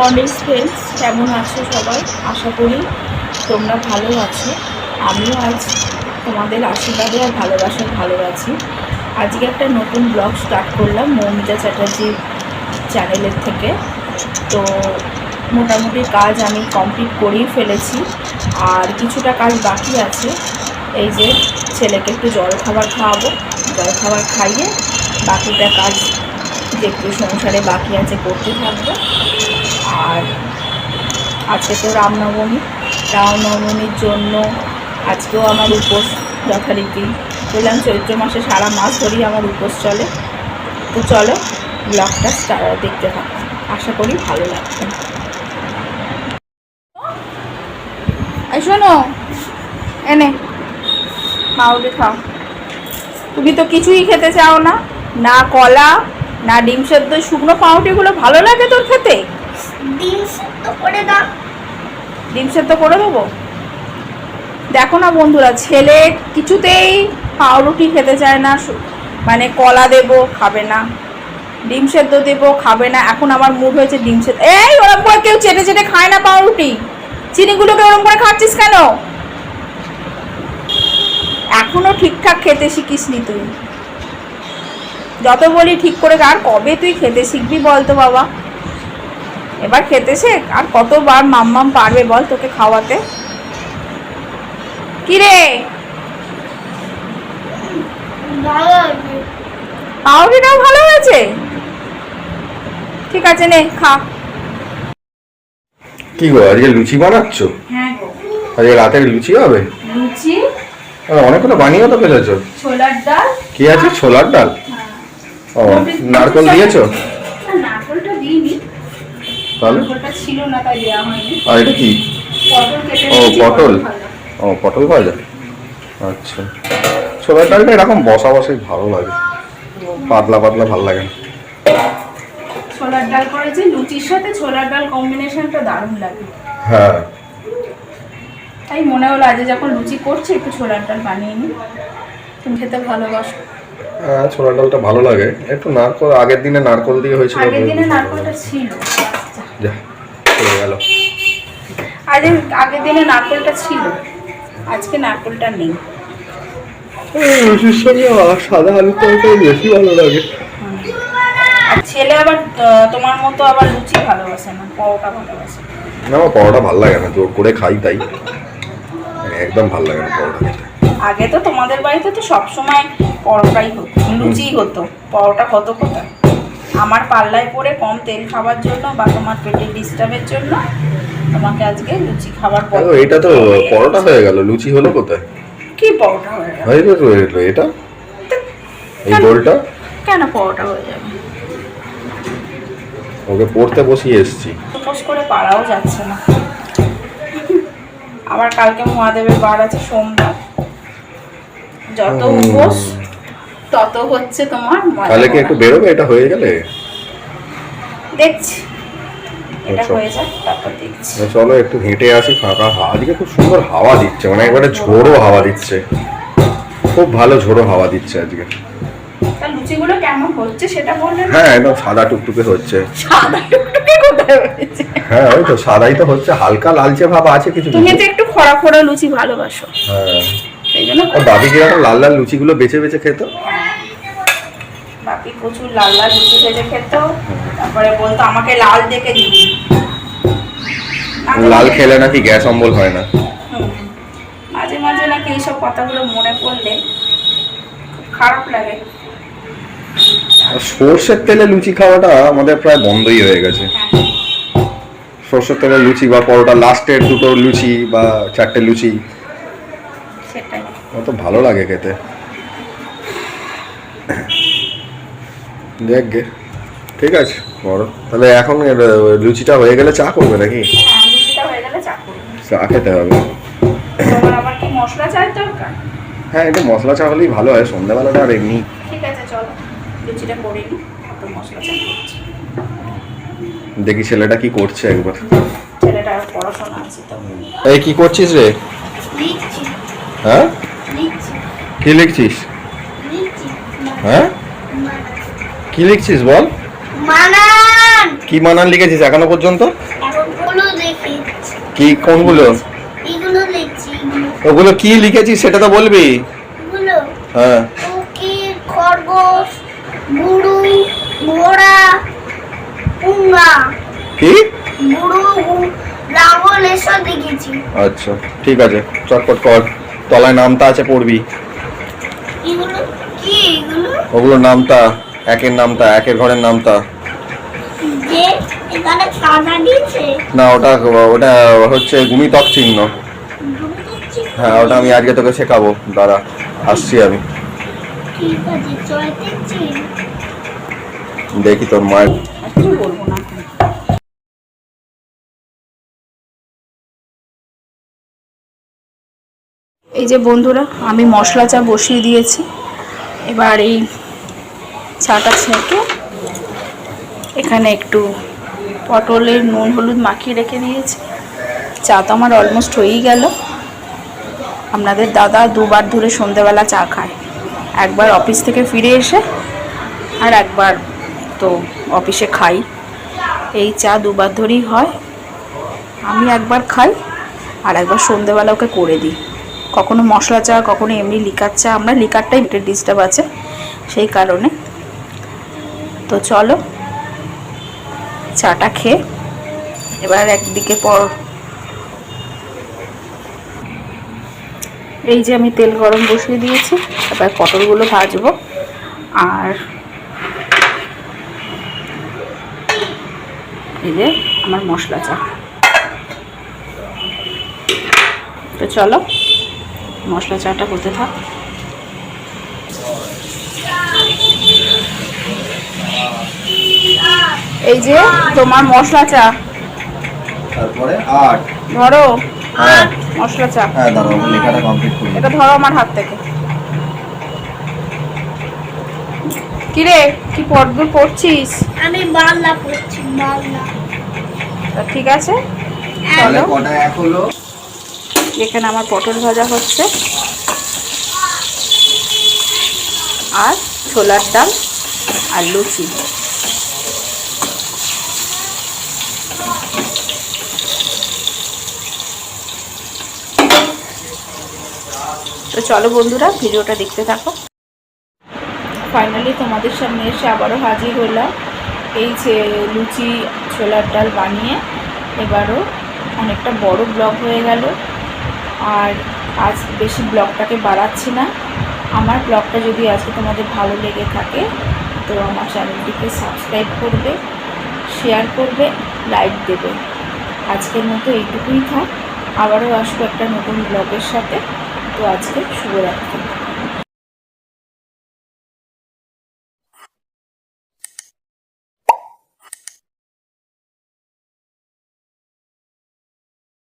Morning friends কেমন আছো সবাই? আশা করি তোমরা ভালো আছো। আমিও আজ তোমাদের আশীর্বাদে আর ভালোবাসায় ভালো আছি। আজকে একটা নতুন ব্লগ স্টার্ট করলাম মৌমিতা চ্যাটার্জির চ্যানেলের থেকে। তো মোটামুটি কাজ আমি কমপ্লিট করেই ফেলেছি। আর কিছুটা কাজ বাকি আছে। এই যে ছেলেকে একটু জল খাবার খাওয়াবো, জল খাবার খাইয়ে বাকিটা কাজ যে একটু সংসারে বাকি আছে করতে থাকব। আর আজকে তো রামনবমী। রামনবমীর জন্য আজকেও আমার উপোস যথারীতি। বললাম চৈত্র মাসে সারা মাস ধরেই আমার উপোস চলে। তো চলো ব্লগটা দেখতে থাকো। আশা করি ভালো লাগবে। শোনো, এনে পাউরুটি খাও। তুমি তো কিছুই খেতে চাও না। না কলা, না ডিম সেদ্ধ, শুকনো পাউটিগুলো ভালো লাগে তোর খেতে? ডিম সিদ্ধ করে দেবো? দেখো না বন্ধুরা, ছেলে কিছুতেই পাউরুটি খেতে চায় না মানে কলা দেবো, খাবে না। ডিম সেদ্ধ দেবো, খাবে না। এখন আমার মুড হয়েছে ডিম সেদ্ধ এই, ওরম করে কেউ চেটে চেটে খায় না পাউরুটি। চিনিগুলোকে ওরম করে খাচ্ছিস কেন? এখনও ঠিকঠাক খেতে শিখিসনি তুই। যত বলি ঠিক করে আর কবে তুই খেতে শিখবি বল তো বাবা? এবার খেতে শেখ আর কতবার মাম্মাম পারবে বল তোকে খাওয়াতে? কি রে ভালো হয়েছে? ঠিক আছে নে খা। কি গো আজকে লুচি বানাচ্ছ? হ্যাঁ গো। আজকে রাতে লুচি হবে? লুচি? অনেকগুলো বানিয়ে তো ফেলেছো। ছোলার ডাল? কি আছে? ছোলার ডাল? ও নারকল দিয়েছ? তাহলে? ছিল না তাই দেওয়া হয়নি। আর এটা কি? ও, পটল। ও পটল ভাজা? আচ্ছা। ছোলার ডালটা এরকম বসা বসাই ভালো লাগে। পাতলা পাতলা ভালো লাগে না। ছোলার ডাল করেছি লুচির সাথে ছোলার ডাল কম্বিনেশনটা দারুণ লাগে। হ্যাঁ। তাই মনে হলো আজ যখন লুচি করছি একটু ছোলার ডাল বানিয়ে নিই। তুমি খেতে ভালোবাসো। হ্যাঁ ছোলার ডালটা ভালো লাগে। একটু নারকল আগের দিনে নারকল দিয়ে হয়েছিল। আগের দিনে নারকলটা ছিল। যা চলে গেল। আজ আগের দিনে নারকলটা ছিল আজকে নারকলটা নেই। লুচির সঙ্গে সাদা আলুর তরকারি বেশি ভালো লাগে। ছেলে আবার তোমার মতো আবার লুচি ভালোবাসে না পরোটা ভালোবাসে। না আমার পরোটা ভালো লাগে না জোর করে খাই তাই। মানে একদম ভালো লাগে না পরোটা আগে তো তোমাদের বাড়িতে তো সবসময় পরোটাই হতো লুচিই হতো পরোটা কত কোথায়? আমার পাল্লায় পড়ে কম তেল খাবার জন্য বা তোমার পেটের ডিস্টার্বের জন্য তোমাকে আজকে লুচি খাবার পর এটা তো পরোটা হয়ে গেল। লুচি হলো কোথায়? কি পরোটা হয়ে গেল? হয়ে গেল এটা? এই গোলটা কেন পরোটা হয়ে যাবে? ওকে পড়তে বসিয়ে এসছি। উপোস করে পাড়াও যাচ্ছে না। আবার কালকে মহাদেবের বার আছে সোমবার। যত। উপোস তত হচ্ছে তোমার তাহলে কি একটু বেরোবে? এটা হয়ে গেলে? দেখছি। এটা। হয়ে যাক তারপর দেখছি। চলো একটু হেঁটে আসি ফাঁকা আজকে খুব সুন্দর হাওয়া দিচ্ছে মানে একবারে ঝোড়ো হাওয়া দিচ্ছে। খুব ভালো ঝোড়ো হাওয়া দিচ্ছে আজকে। লুচিগুলো কেমন হচ্ছে সেটা বললে হ্যাঁ একদম সাদা টুকটুকে হচ্ছে। সাদা টুকটুকে কোথায় হয়েছে? হ্যাঁ ওই তো সাদাই তো হচ্ছে হালকা লালচে ভাব আছে কিছু তুমি তো একটু খরা খরা লুচি ভালোবাসো। হ্যাঁ। সেই জন্য কীরকম লাল লাল লুচিগুলো বেছে বেছে খেত? বাপি প্রচুর লাল লাল লুচি ভেজে খেত। তারপরে বলতো আমাকে লাল দেখে দিবি। লাল খেলে নাকি গ্যাস অম্বল হয় না। মাঝে মাঝে নাকি এইসব কথাগুলো মনে পড়লে খারাপ লাগে। সর্ষের তেলে লুচি খাওয়াটা আমাদের প্রায় বন্ধই হয়ে গেছে। হ্যাঁ। সর্ষের তেলে লুচি বা পরোটা লাস্টের দুটো লুচি বা চারটে লুচি অত ভালো লাগে খেতে। দেখ গে। ঠিক আছে বড়। তাহলে এখন লুচিটা হয়ে গেলে চা করবে নাকি? হ্যাঁ চা খেতে হবে। হ্যাঁ একটু মশলা চা হলেই ভালো হয় সন্ধ্যাবেলাটা আর এমনি। ঠিক আছে চলো। লুচিটা করে নিই মশলা চা দেখি ছেলেটা কি করছে একবার। ছেলেটার পড়াশোনা আছে তো। এই কি করছিস রে? হ্যাঁ? কি লিখছিস? হ্যাঁ? কি লিখছিস বল? মানান! কি বানান লিখেছিস এখনও পর্যন্ত? কি কোনগুলো? ওগুলো কি লিখেছিস সেটা তো বলবি। হ্যাঁ। উকিল খরগোশ গুরু ঘোড়া পুঙ্গা। কি? গুরু লাঙ্গল এসব দেখেছি আচ্ছা ঠিক আছে চটপট কর। তলায় নামতা আছে পড়বি। ওগুলো নামতা একের নামতা একের ঘরের নামতা। যে এখানে সাদা দিয়েছে। না ওটা ওটা হচ্ছে গুমিতক চিহ্ন। হ্যাঁ ওটা আমি আজকে তোকে শেখাবো। দাঁড়া আসছি আমি। ঠিক আছে দেখি তোর মায়ের এই যে বন্ধুরা, আমি মশলা চা বসিয়ে দিয়েছি। এবার এই চাটা ছেঁকে এখানে একটু পটলের নুন, হলুদ মাখিয়ে রেখে দিয়েছি। চা তো আমার অলমোস্ট হয়েই গেল। আপনাদের দাদা দুবার ধরে সন্ধেবেলা চা খায়। একবার অফিস থেকে ফিরে এসে আর একবার তো অফিসে খাই। এই চা দুবার ধরেই হয়। আমি একবার খাই আর একবার সন্ধেবেলা ওকে করে দিই। কখনো মশলা চা, কখনো এমনি লিকার চা, আমরা লিকারটাই একটু ডিস্টার্ব আছে সেই কারণে। তো চলো, চাটা খেয়ে এবার একদিকে পর এই যে আমি তেল গরম বসিয়ে দিয়েছি, এবার পটলগুলো ভাজবো। আর এই যে আমার মশলা চা। তো চলো মশলা চাটা হতে থাক। এই যে তোমার মশলা চা। তারপরে আট। ধরো। হ্যাঁ। মশলা চা। হ্যাঁ দাঁড়াও লেখাটা কমপ্লিট করি এটা ধরো আমার হাত থেকে। কিরে কি পদ্ম পড়ছিস? আমি বাংলা পড়ছি বাংলা তা ঠিক আছে। তাহলে চলো। কটা এক হলো? এখানে আমার পটল ভাজা হচ্ছে। আর ছোলার ডাল আর লুচি। তো চলো বন্ধুরা, ভিডিওটা দেখতে থাকো। ফাইনালি তোমাদের সামনে এসে আবারও হাজির হলাম। এই যে লুচি, ছোলার ডাল বানিয়ে এবারও অনেকটা বড় ব্লগ হয়ে গেল। আর আজ বেশি ব্লগটাকে বাড়াচ্ছি না। আমার ব্লগটা যদি আজকে তোমাদের ভালো লেগে থাকে, তো আমার চ্যানেলটিকে সাবস্ক্রাইব করবে, শেয়ার করবে, লাইক দেবে। আজকের মতো এইটুকুই থাক। আবারও আসব একটা নতুন ব্লগের সাথে। তো আজকে শুভরাত্রি।